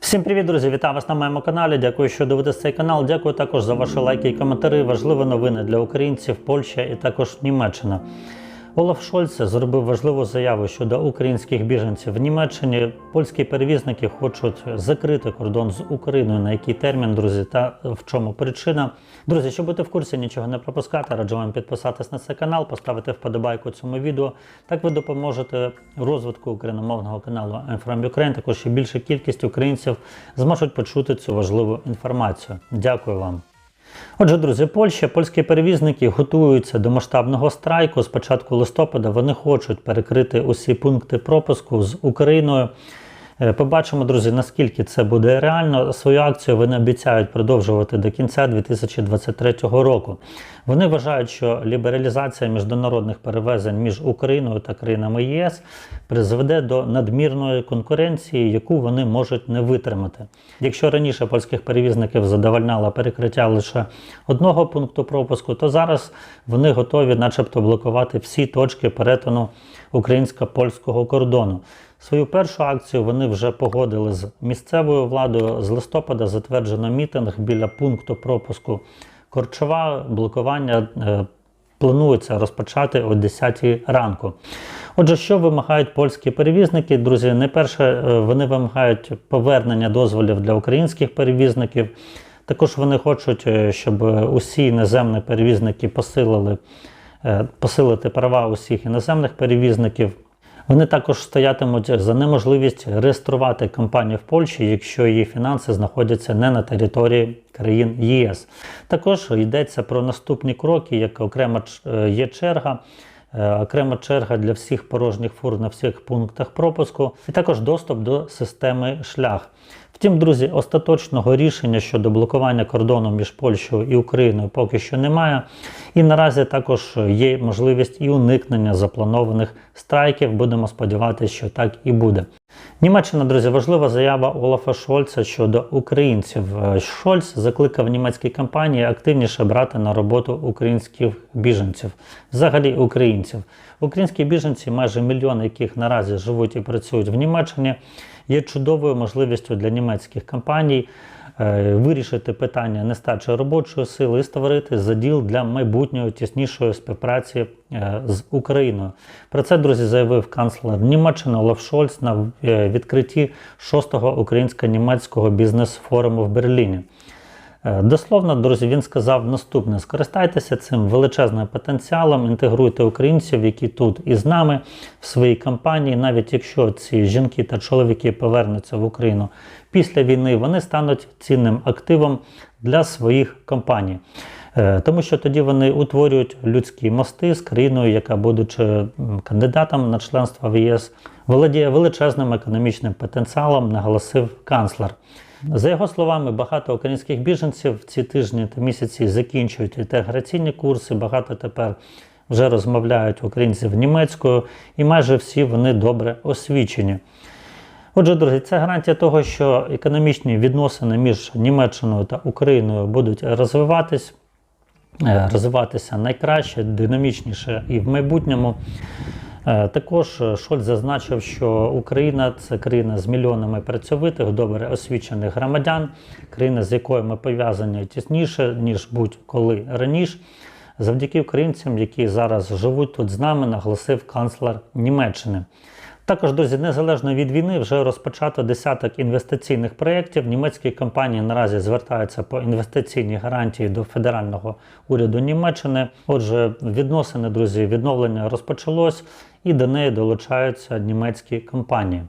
Всім привіт, друзі! Вітаю вас на моєму каналі. Дякую, що дивитесь цей канал. Дякую також за ваші лайки і коментарі. Важливі новини для українців, Польща і також Німеччина. Олаф Шольц зробив важливу заяву щодо українських біженців в Німеччині. Польські перевізники хочуть закрити кордон з Україною. На який термін, друзі, та в чому причина? Друзі, щоб бути в курсі, нічого не пропускати, раджу вам підписатись на цей канал, поставити вподобайку цьому відео. Так ви допоможете розвитку україномовного каналу I'm from Ukraine. Також і більша кількість українців зможуть почути цю важливу інформацію. Дякую вам. Отже, друзі, Польща, польські перевізники готуються до масштабного страйку. З початку листопада вони хочуть перекрити усі пункти пропуску з Україною. Е, Побачимо, друзі, наскільки це буде реально. Свою акцію вони обіцяють продовжувати до кінця 2023 року. Вони вважають, що лібералізація міжнародних перевезень між Україною та країнами ЄС призведе до надмірної конкуренції, яку вони можуть не витримати. Якщо раніше польських перевізників задовольняло перекриття лише одного пункту пропуску, то зараз вони готові, начебто, блокувати всі точки перетину українсько-польського кордону. Свою першу акцію вони вже погодили з місцевою владою. З листопада затверджено мітинг біля пункту пропуску Корчова. Блокування е, планується розпочати о 10 ранку. Отже, що вимагають польські перевізники? Друзі, найперше е, вони вимагають повернення дозволів для українських перевізників. Також вони хочуть, е, щоб усі іноземні перевізники посилили, посилити права усіх іноземних перевізників. Вони також стоятимуть за неможливість реєструвати компанію в Польщі, якщо її фінанси знаходяться не на території країн ЄС. Також йдеться про наступні кроки, як окрема е, є черга. е, Окрема черга для всіх порожніх фур на всіх пунктах пропуску, і також доступ до системи шлях. Втім, друзі, остаточного рішення щодо блокування кордону між Польщею і Україною поки що немає. І наразі також є можливість і уникнення запланованих страйків. Будемо сподіватися, що так і буде. Німеччина, друзі, важлива заява Олафа Шольца щодо українців. Шольц закликав німецькі компанії активніше брати на роботу українських біженців, взагалі українців. Українські біженці, майже мільйон яких наразі живуть і працюють в Німеччині, є чудовою можливістю для німецьких компаній вирішити питання нестачі робочої сили і створити заділ для майбутньої тіснішої співпраці е, з Україною. Про це, друзі, заявив канцлер Німеччини Олаф Шольц на е, відкритті 6-го українсько-німецького бізнес-форуму в Берліні. Е, Дословно, друзі, він сказав наступне: скористайтеся цим величезним потенціалом, інтегруйте українців, які тут і з нами в своїй компанії, навіть якщо ці жінки та чоловіки повернуться в Україну після війни, вони стануть цінним активом для своїх компаній. Е, Тому що тоді вони утворюють людські мости з країною, яка, будучи кандидатом на членство в ЄС, володіє величезним економічним потенціалом, наголосив канцлер. За його словами, багато українських біженців ці тижні та місяці закінчують інтеграційні курси. Багато тепер вже розмовляють українців німецькою, і майже всі вони добре освічені. Отже, друзі, це гарантія того, що економічні відносини між Німеччиною та Україною будуть розвиватись, е, розвиватися найкраще, динамічніше і в майбутньому. Е, Також е, Шольц зазначив, що Україна це країна з мільйонами працьовитих, добре освічених громадян, країна, з якою ми пов'язані тісніше, ніж будь-коли раніше. Завдяки українцям, які зараз живуть тут з нами, наголосив канцлер Німеччини. Також, друзі, незалежно від війни, вже розпочато десяток інвестиційних проєктів. Німецькі компанії наразі звертаються по інвестиційні гарантії до федерального уряду Німеччини. Отже, відносини, друзі, відновлення розпочалось, і до неї долучаються німецькі компанії.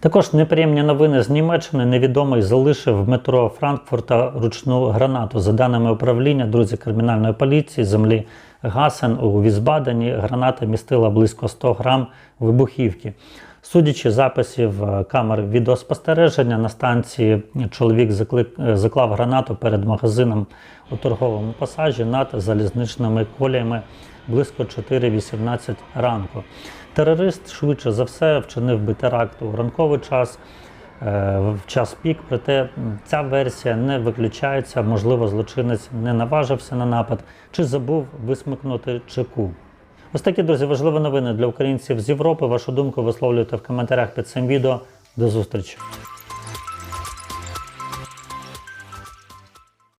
Також неприємні новини з Німеччини. Невідомий залишив в метро Франкфурта ручну гранату. За даними управління, друзі кримінальної поліції землі Гасен у Візбадені, граната містила близько 100 грам вибухівки. Судячи записів е, камер відеоспостереження на станції, чоловік заклик, е, заклав гранату перед магазином у торговому пасажі над залізничними коліями близько 4.18 ранку. Терорист швидше за все вчинив би теракт у ранковий час. Е, В час пік, проте ця версія не виключається. Можливо, злочинець не наважився на напад чи забув висмикнути чеку. Ось такі, друзі, важливі новини для українців з Європи. Вашу думку висловлюйте в коментарях під цим відео. До зустрічі!